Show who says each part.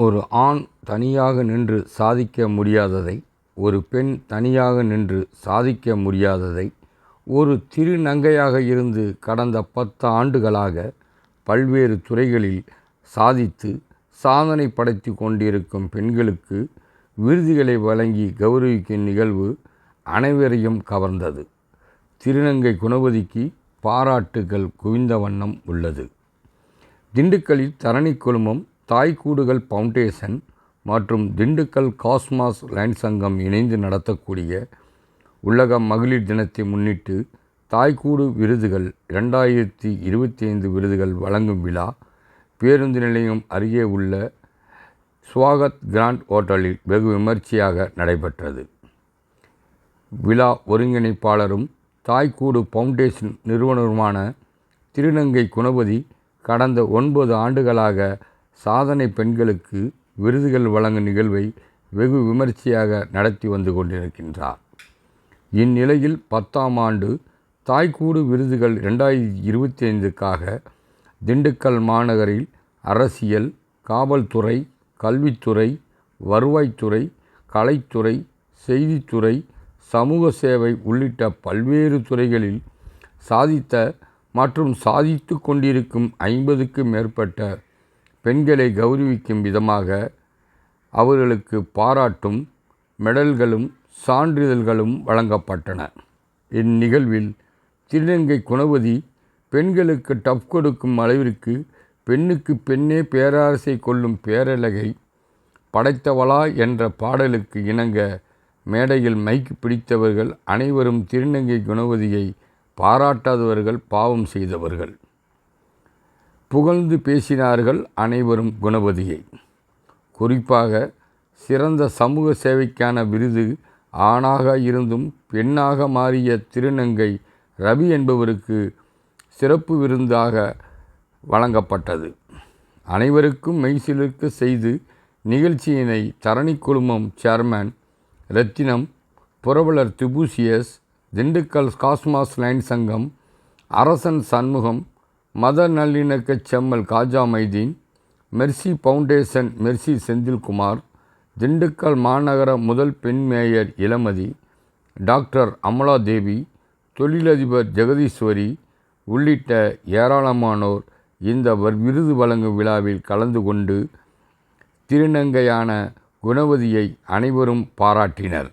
Speaker 1: ஒரு ஆண் தனியாக நின்று சாதிக்க முடியாததை ஒரு பெண் தனியாக நின்று சாதிக்க முடியாததை ஒரு திருநங்கையாக இருந்து கடந்த பத்து ஆண்டுகளாக பல்வேறு துறைகளில் சாதித்து சாதனை படைத்து கொண்டிருக்கும் பெண்களுக்கு விருதுகளை வழங்கி கௌரவிக்கும் நிகழ்வு அனைவரையும் கவர்ந்தது. திருநங்கை குணவதிக்கு பாராட்டுகள் குவிந்த வண்ணம் உள்ளது. திண்டுக்கல்லில் தரணி குழுமம் தாய்க்கூடுகள் ஃபவுண்டேஷன் மற்றும் திண்டுக்கல் காஸ்மாஸ் லைன் சங்கம் இணைந்து நடத்தக்கூடிய உலக மகளிர் தினத்தை முன்னிட்டு தாய்க்கூடு விருதுகள் இரண்டாயிரத்தி இருபத்தி ஐந்து விருதுகள் வழங்கும் விழா பேருந்து நிலையம் அருகே உள்ள ஸ்வாகத் கிராண்ட் ஹோட்டலில் வெகு விமர்சையாக நடைபெற்றது. விழா ஒருங்கிணைப்பாளரும் தாய்க்கூடு ஃபவுண்டேஷன் நிறுவனருமான திருநங்கை குணபதி கடந்த ஒன்பது ஆண்டுகளாக சாதனை பெண்களுக்கு விருதுகள் வழங்கும் நிகழ்வை வெகு விமர்சையாக நடத்தி வந்து கொண்டிருக்கின்றார். இந்நிலையில் பத்தாம் ஆண்டு தாய்க்கூடு விருதுகள் ரெண்டாயிரத்தி இருபத்தி ஐந்துக்காக திண்டுக்கல் மாநகரில் அரசியல் காவல்துறை கல்வித்துறை வருவாய்த்துறை கலைத்துறை செய்தித்துறை சமூக சேவை உள்ளிட்ட பல்வேறு துறைகளில் சாதித்த மற்றும் சாதித்து கொண்டிருக்கும் ஐம்பதுக்கும் மேற்பட்ட பெண்களை கௌரவிக்கும் விதமாக அவர்களுக்கு பாராட்டும் மெடல்களும் சான்றிதழ்களும் வழங்கப்பட்டன. இந்நிகழ்வில் திருநங்கை குணவதி பெண்களுக்கு டப் கொடுக்கும் அளவிற்கு பெண்ணுக்கு பெண்ணே பேரரசை கொள்ளும் பேரழகை படைத்தவளா என்ற பாடலுக்கு இணங்க மேடையில் மைக்கு பிடித்தவர்கள் அனைவரும் திருநங்கை குணவதியை பாராட்டாதவர்கள் பாவம் செய்தவர்கள். புகழ்ந்து பேசினார்கள் அனைவரும் குணவதியை. குறிப்பாக சிறந்த சமூக சேவைக்கான விருது ஆணாக இருந்தும் பெண்ணாக மாறிய திருநங்கை ரவி என்பவருக்கு சிறப்பு விருந்தாக வழங்கப்பட்டது. அனைவருக்கும் மெய்சிலிருக்க செய்து நிகழ்ச்சியினை தரணி குழுமம் சேர்மன் ரத்தினம் புரவலர் திபூசியஸ் திண்டுக்கல் காஸ்மாஸ் லைன் சங்கம் அரசன் சண்முகம் மத நல்லிணக்க செம்மல் Khaja Maideen mercy foundation mercy Senthilkumar Dindigul மாநகர முதல் பெண் மேயர் இளமதி டாக்டர் அமலா தேவி தொழிலதிபர் ஜெகதீஸ்வரி உள்ளிட்ட ஏராளமானோர் இந்த விருது வழங்கும் விழாவில் கலந்து கொண்டு திருநங்கையான குணவதியை அனைவரும் பாராட்டினர்.